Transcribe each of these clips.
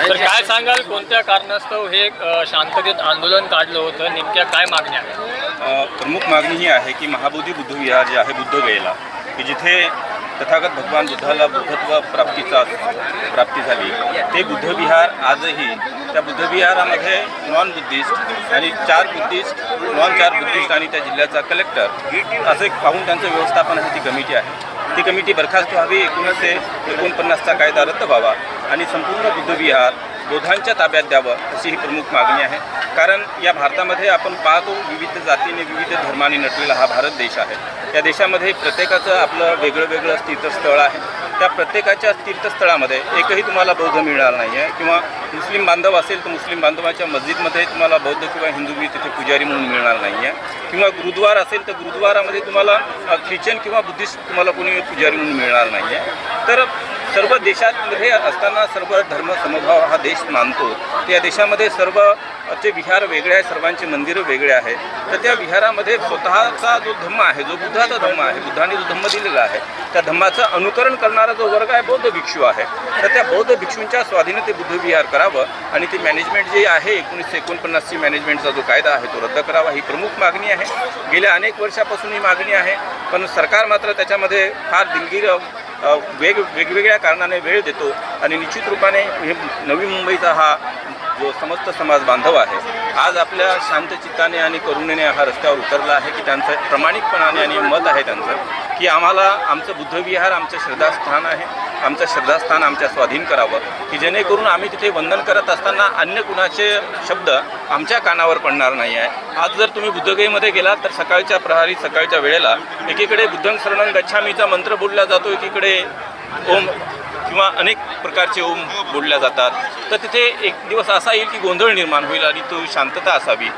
तर काय सांगाल कोणत्या कारणास्तव हे शांततेत आंदोलन काढलं होतं? नेमक्या काय मागण्या प्रमुख मागणी ही आहे की महाबोधी बुद्ध विहार जे आहे बुद्धगयेला की जिथे तथागत भगवान बुद्धाला बुद्धत्व प्राप्तीचा प्राप्ती झाली ते बुद्ध विहार आजही त्या बुद्ध विहारामध्ये नॉन बुद्धिस्ट आणि चार बुद्धिस्ट नॉन चार बुद्धिस्ट आणि त्या जिल्ह्याचा कलेक्टर असं एक पाहून त्यांचं व्यवस्थापन आहे ती कमिटी आहे. ती कमिटी बरखास्त व्हावी एकोणीसशे एकोणपन्नासचा कायदा रद्द व्हावा आणि संपूर्ण बुद्धविहार बौद्धांच्या ताब्यात द्यावं अशी ही प्रमुख मागणी आहे. कारण या भारतामध्ये आपण पाहतो विविध जातीने विविध धर्माने नटलेला हा भारत देश आहे. या देशामध्ये प्रत्येकाचं आपलं वेगळं वेगळं तीर्थस्थळ आहे. त्या प्रत्येकाच्या तीर्थस्थळामध्ये एकही तुम्हाला बौद्ध मिळणार नाही आहे किंवा मुस्लिम बांधव असेल तर मुस्लिम बांधवाच्या मस्जिदमध्ये तुम्हाला बौद्ध किंवा हिंदू मी तिथे पुजारी म्हणून मिळणार नाही आहे किंवा गुरुद्वार असेल तर गुरुद्वारामध्ये तुम्हाला ख्रिश्चन किंवा बुद्धिस्ट तुम्हाला कोणी पुजारी म्हणून मिळणार नाही आहे तर सर्व देशामध्ये असताना सर्व धर्म समभाव हा देश मानतो. त्या या देशामध्ये सर्व चे विहार वेगळे आहे सर्वांचे मंदिरं वेगळे आहेत. तर त्या विहारामध्ये स्वतःचा जो धम्म आहे जो बुद्धाचा धम्म आहे बुद्धाने जो धम्म दिलेला आहे त्या धम्माचं अनुकरण करणारा जो वर्ग आहे बौद्ध भिक्षू आहे. तर त्या बौद्ध भिक्षूंच्या स्वाधीनं ते बुद्ध विहार करावं आणि ते मॅनेजमेंट जे आहे एकोणीसशे एकोणपन्नासची मॅनेजमेंटचा जो कायदा आहे तो रद्द करावा ही प्रमुख मागणी आहे. गेल्या अनेक वर्षापासून ही मागणी आहे. पण सरकार मात्र त्याच्यामध्ये फार दिलगीर वेग वेगवेगळ्या कारणाने वेळ देतो आणि निश्चित रूपाने हे नवी मुंबईचा हा जो समस्त समाज बांधव आहे आज आपल्या शांतचित्ताने आणि करुणेने हा रस्त्यावर उतरला आहे की त्यांचं प्रामाणिकपणाने आणि मत आहे त्यांचं की आम्हाला आमचं बुद्धविहार आमचं श्रद्धास्थान आहे. आमचं श्रद्धास्थान आमच्या स्वाधीन करावं की जेणेकरून आम्ही तिथे वंदन करत असताना अन्य कुणाचे शब्द आमच्या कानावर पडणार नाही आहे. आज जर तुम्ही बुद्धगयीमध्ये गेलात तर सकाळच्या प्रहारी सकाळच्या वेळेला एकीकडे बुद्धं शरणं गच्छामीचा मंत्र बोलला जातो एकीकडे ओम किंवा अनेक प्रकारचे ओम बोलल्या जातात. तर तिथे एक दिवस असा येईल की गोंधळ निर्माण होईल आणि तो शांतता असावी.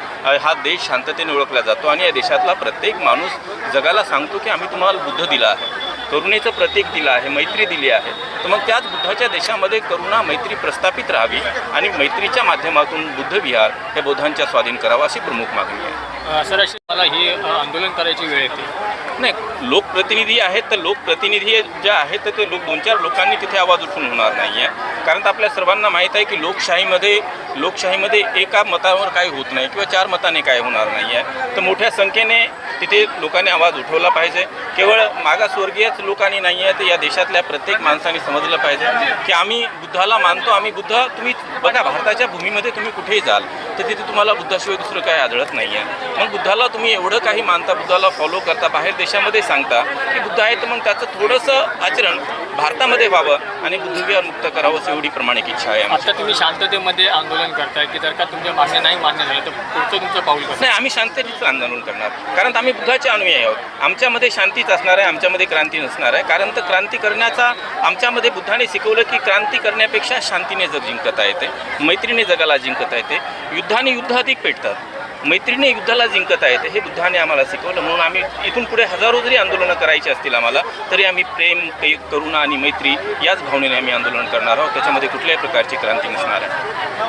हा देश शांततेने ओळखला जातो आणि या देशातला प्रत्येक माणूस जगाला सांगतो की आम्ही तुम्हाला बुद्ध दिला आहे. करुणेचं प्रतीक दिलं आहे मैत्री दिली आहे. तर मग त्याच बुद्धाच्या देशामध्ये करुणा मैत्री प्रस्थापित राहावी आणि मैत्रीच्या माध्यमातून बुद्ध विहार हे बौद्धांच्या स्वाधीन करावं अशी प्रमुख मागणी आहे. सर अशी मला ही आंदोलन करायची वेळ येते. नाही लोकप्रतिनिधी आहेत तर लोकप्रतिनिधी जे आहेत तर ते लोक दोन चार लोकांनी तिथे आवाज उठून होणार नाही आहे कारण तर आपल्या सर्वांना माहीत आहे की लोकशाहीमध्ये लोकशाहीमध्ये एका मतावर काही होत नाही किंवा चार मताने काय होणार नाही आहे तर मोठ्या संख्येने तिथे लोकांनी आवाज उठवला पाहिजे. केवळ मागासवर्गीयच लोकांनी नाही आहे तर या देशातल्या प्रत्येक माणसाने समजलं पाहिजे की आम्ही बुद्धाला मानतो. आम्ही बुद्ध तुम्ही बघा भारताच्या भूमीमध्ये तुम्ही कुठेही जाल तर तिथे तुम्हाला बुद्धाशिवाय दुसरं काही आढळत नाही आहे मग बुद्धाला तुम्ही एवढं काही मानता बुद्धाला फॉलो करता बाहेर देशामध्ये सांगता की बुद्ध आहे तर मग त्याचं थोडंसं आचरण भारतामध्ये व्हावं आणि बुद्धविहार मुक्त करावं अशी एवढी प्रामाणिक इच्छा आहे. आता तुम्ही शांततेमध्ये आंदोलन करताय की जर का तुमच्या मागण्या नाही मान्य झाल्या तर पुढचं तुमचं पाऊल नाही आम्ही शांततेचं आंदोलन करणार. कारण आम्ही बुद्धाचे अनुयायी आहोत. आमच्यामध्ये शांतीच असणार आहे आमच्यामध्ये क्रांती नसणार आहे. कारण तर क्रांती करण्याचा आमच्यामध्ये बुद्धाने शिकवलं की क्रांती करण्यापेक्षा शांतीने जग जिंकता येते मैत्रीने जगाला जिंकता येते. युद्धाने युद्ध अधिक पेटतात. मैत्रीने युद्धाला जिंकत आहेत हे बुद्धाने आम्हाला शिकवलं. म्हणून आम्ही इथून पुढे हजारो जरी आंदोलनं करायची असतील आम्हाला तरी आम्ही प्रेम कै- करुणा आणि मैत्री याच भावनेने आम्ही आंदोलन करणार आहोत. त्याच्यामध्ये कुठल्याही प्रकारची क्रांती नसणार आहे.